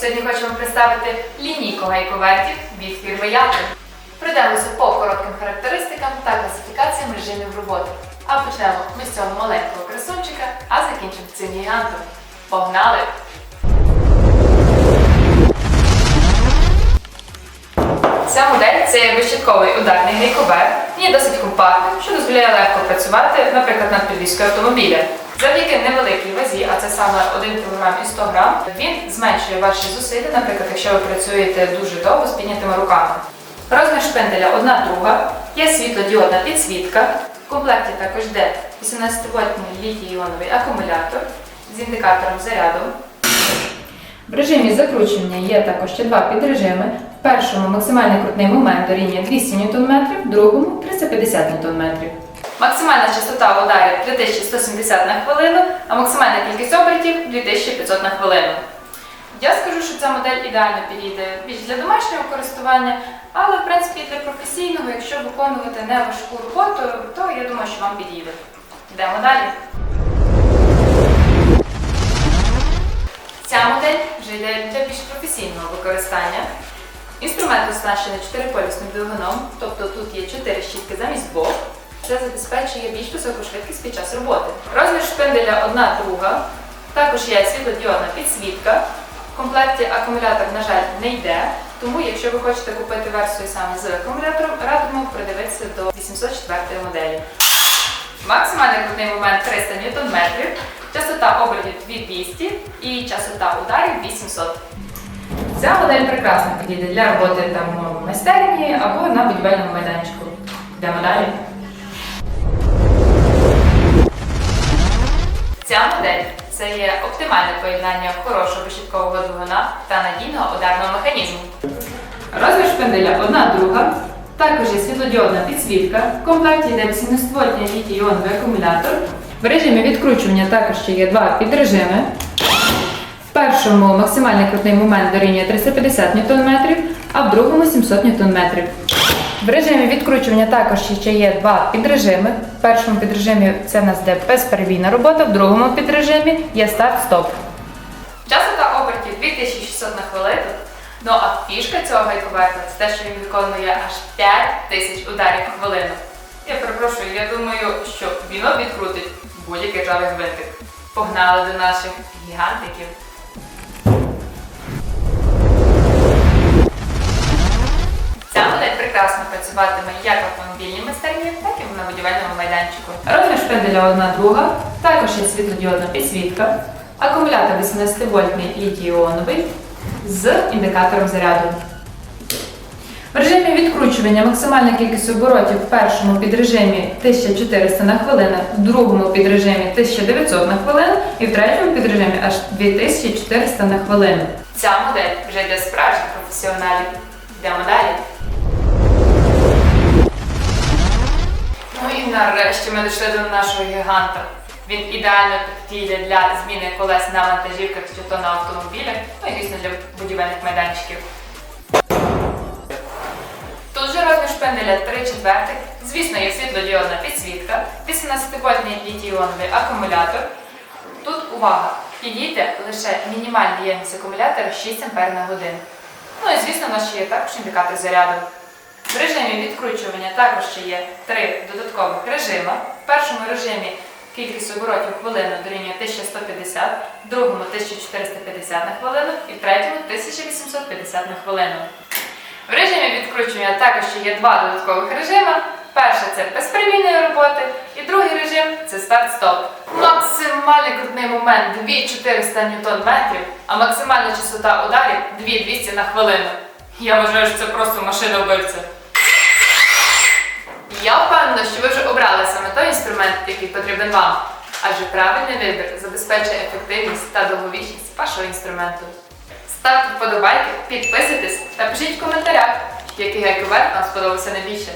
Сьогодні хочемо представити лінійку гайковертів від фірми Ятин. Пройдемося по коротким характеристикам та класифікаціям режимів роботи. А почнемо ми з цього маленького красунчика, а закінчимо цим гігантом. Погнали! Ця модель це є безщитковий ударний гайковер. Він є досить компактним, що дозволяє легко працювати, наприклад, над підвіскою автомобіля. Завдяки невеликій вазі, а це саме 1 кг і 100 г, він зменшує ваші зусилля, наприклад, якщо ви працюєте дуже довго з піднятими руками. Розмір шпинделя 1 друга, є світлодіодна підсвітка. В комплекті також йде 18-вольтний літій-іоновий акумулятор з індикатором заряду. В режимі закручування є також ще два підрежими. В першому максимальний крутний момент дорівнює 200 Нм, в другому 350 Нм. Максимальна частота ударів 3170 на хвилину, а максимальна кількість обертів 2500 на хвилину. Я скажу, що ця модель ідеально підійде більш для домашнього користування, але в принципі для професійного, якщо виконувати не важку роботу, то я думаю, що вам підійде. Йдемо далі. Ця модель вже йде для більш професійного використання. Інструмент оснащений чотириполісним двигуном, тобто тут є 4 щітки замість двох. Це забезпечує більш високу швидкість під час роботи. Розмір шпинделя 1 друга. Також є світлодіодна підсвітка. В комплекті акумулятор, на жаль, не йде, тому якщо ви хочете купити версію саме з акумулятором, радимо придивитися до 804 моделі. Максимальний крутний момент 300 Нм, частота обертів 2200 і частота ударів 800. Ця модель прекрасно підійде для роботи там в майстерні або на будівельному майданчику. Йдемо далі. Ця модель це є оптимальне поєднання хорошого безщіткового двигуна та надійного ударного механізму. Розмір шпинделя 1 друга. Також є світлодіодна підсвітка. В комплекті йде 18-вольтний літій-іоновий акумулятор. В режимі відкручування також ще є два підрежими. В першому максимальний крутний момент дорівнює 350 Нм, а в другому 700 Нм. В режимі відкручування також ще є два підрежими. В першому підрежимі це в нас йде безперебійна робота, в другому підрежимі є старт-стоп. Частота обертів 2600 на хвилину. Ну а фішка цього гайковерта це те, що він виконує аж 5000 ударів на хвилину. Я перепрошую, я думаю, що він відкрутить будь-який ржавий гвинтик. Погнали до наших гігантиків. Прекрасно працюватиме як в автомобільній майстерні, так і на будівельному майданчику. Розмір шпинделя одна друга, також є світлодіодна підсвітка, акумулятор 18-вольтний літій-іоновий з індикатором заряду. В режимі відкручування максимальна кількість оборотів в першому підрежимі 1400 на хвилину, в другому підрежимі 1900 на хвилину і в третьому підрежимі аж 2400 на хвилину. Ця модель вже для справжніх професіоналів. Йдемо далі. Нарешті ми дійшли до нашого гіганта. Він ідеально підійде для зміни колес на вантажівках чи то на автомобілях, ну і звісно для будівельних майданчиків. Тут же розмір шпинделя 3 четвертих. Звісно, є світлодіодна підсвітка, 18-вольтний літій-іоновий акумулятор. Тут увага! Підійде лише мінімальна ємність акумулятора 6 А на годину. Ну і звісно, у нас ще є також індикатор заряду. В режимі відкручування також ще є три додаткових режима. В першому режимі кількість оборотів хвилину дорівнює 1150, в другому 1450 на хвилину і в третьому 1850 на хвилину. В режимі відкручування також є два додаткових режими. Перший це безперебійної роботи, і другий режим це старт-стоп. Максимальний крутний момент 2400 Нм, а максимальна частота ударів 2200 на хвилину. Я вважаю, що це просто машина вбивця. Впевнена, що ви вже обрали саме той інструмент, який потрібен вам. Адже правильний вибір забезпечує ефективність та довговічність вашого інструменту. Ставте вподобайки, підписуйтесь та пишіть в коментарях, який гайковер вам сподобався найбільше.